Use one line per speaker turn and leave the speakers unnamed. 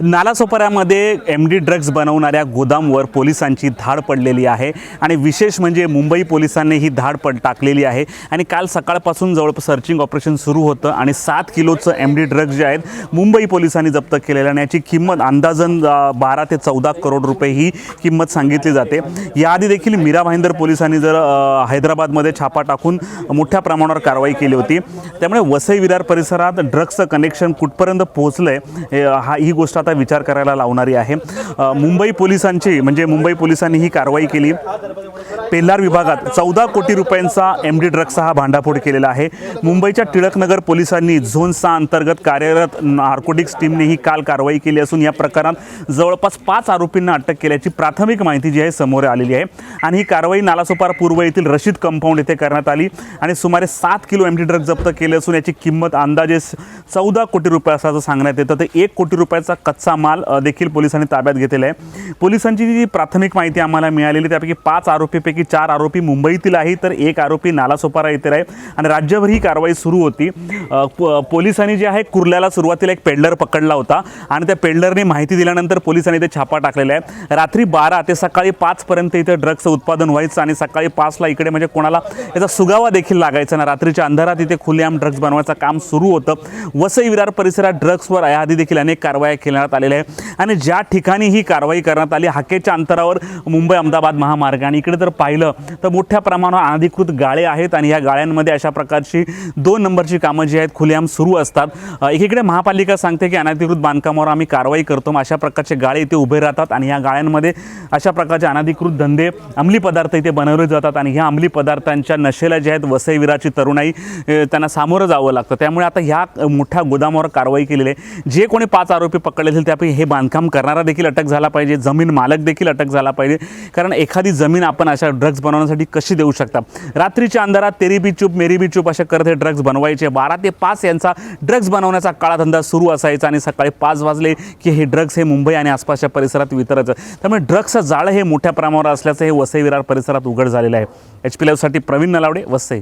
नालासोपाऱ्यामध्ये M D drugs बनवणाऱ्या गोदामवर पोलिसांची धाड पडलेली आहे आणि विशेष म्हणजे मुंबई पोलिसांनी ही धाड पड टाकलेली आहे. आणि काल सकाळपासून जवळपास सर्चिंग ऑपरेशन सुरू होतं आणि सात किलोचं एम डी ड्रग्ज जे आहेत मुंबई पोलिसांनी जप्त केलेलं आणि याची किंमत अंदाजन बारा ते चौदा करोड रुपये ही किंमत सांगितली जाते. याआधी देखील मीरा भाईंदर पोलिसांनी जर हैदराबादमध्ये छापा टाकून मोठ्या प्रमाणावर कारवाई केली होती. त्यामुळे वसई विरार परिसरात ड्रग्सचं कनेक्शन कुठपर्यंत पोहोचलं आहे हा ही गोष्ट आता विचार करायला लावणारी आहे. मुंबई पोलिसांची म्हणजे मुंबई पोलिसांनी ही कारवाई केली. पेल्लार विभागात चौदा कोटी रुपयांचा एम डी ड्रग्सचा हा भांडाफोड केलेला आहे. मुंबईच्या टिळकनगर पोलिसांनी झोन सहा अंतर्गत कार्यरत नार्कोटिक्स टीमने ही काल कारवाई केली असून या प्रकारात जवळपास पाच आरोपींना अटक केल्याची प्राथमिक माहिती जी आहे समोर आलेली आहे. आणि ही कारवाई नालासोपारा पूर्व येथील रशीद कंपाऊंड येथे करण्यात आली आणि सुमारे सात किलो एम डी ड्रग्ज जप्त केले असून याची किंमत अंदाजे चौदा कोटी रुपये असल्याचं सांगण्यात येतं. तर एक कोटी रुपयाचा कच्चा माल देखील पोलिसांनी ताब्यात घेतलेला आहे. पोलिसांची जी प्राथमिक माहिती आम्हाला मिळालेली त्यापैकी पाच आरोपीपैकी चार आरोपी मुंबईतील आहे तर एक आरोपी नालासोपारा येथील आहे आणि राज्यभर ही कारवाई सुरू होती. प- पोलिसांनी जे आहे कुर्ल्याला सुरुवातीला एक पेडलर पकडला होता आणि त्या पेडलरने माहिती दिल्यानंतर पोलिसांनी ते छापा टाकलेला आहे. रात्री बारा ते सकाळी पाचपर्यंत इथं ड्रग्सचं उत्पादन व्हायचं आणि सकाळी पाचला इकडे म्हणजे कोणाला याचा सुगावा देखील लागायचा ना रात्रीच्या अंधारात इथे खुलेआम ड्रग्ज बनवायचं काम सुरू होतं. वसई विरार परिसरात ड्रग्सवर याआधी देखील अनेक कारवाया करण्यात आलेलं आहे. आणि ज्या ठिकाणी ही कारवाई करण्यात आली हाकेच्या अंतरावर मुंबई अहमदाबाद महामार्ग. आणि इकडे जर पाहिलं तर मोठ्या प्रमाणावर अनधिकृत गाळे आहेत आणि या गाळ्यांमध्ये अशा प्रकारची दोन नंबरची कामं जी आहेत खुलेआम सुरू असतात. एकीकडे महापालिका सांगते की अनधिकृत बांधकामावर आम्ही कारवाई करतो. अशा प्रकारचे गाळे इथे उभे राहतात आणि या गाळ्यांमध्ये अशा प्रकारचे अनधिकृत धंदे अंमली पदार्थ इथे बनवले जातात. आणि ह्या अंमली पदार्थांच्या नशेला जे आहेत वसईविराची तरुणाई त्यांना सामोरं जावं लागतं. त्यामुळे आता ह्या मोठ्या गोदामावर कारवाई केलेली आहे. जे कोणी पाच आरोपी पकडले असेल त्यापैकी हे बांधकाम करणारा देखील अटक झाला पाहिजे जमीन मालक देखील अटक झाला पाहिजे. कारण एखादी जमीन आपण अशा ड्रग्ज बनवण्यासाठी कशी देऊ शकता? रात्रीच्या अंधारात तेरी बी चूप मेरी बी चूप अशा करत हे ड्रग्ज बनवायचे. बारा ते पाच यांचा ड्रग्ज बनवण्याचा काळाधंदा सुरू असायचा आणि सकाळी पाच वाजले की हे ड्रग्ज हे मुंबई आणि आसपासच्या परिसरात वितरायचं त्यामुळे ड्रग्सचं जाळं हे मोठ्या प्रमाणावर असल्याचं हे वसई विरार परिसरात उघड झालेलं आहे. एच पी लाईव्हसाठी प्रवीण नलावडे वसई.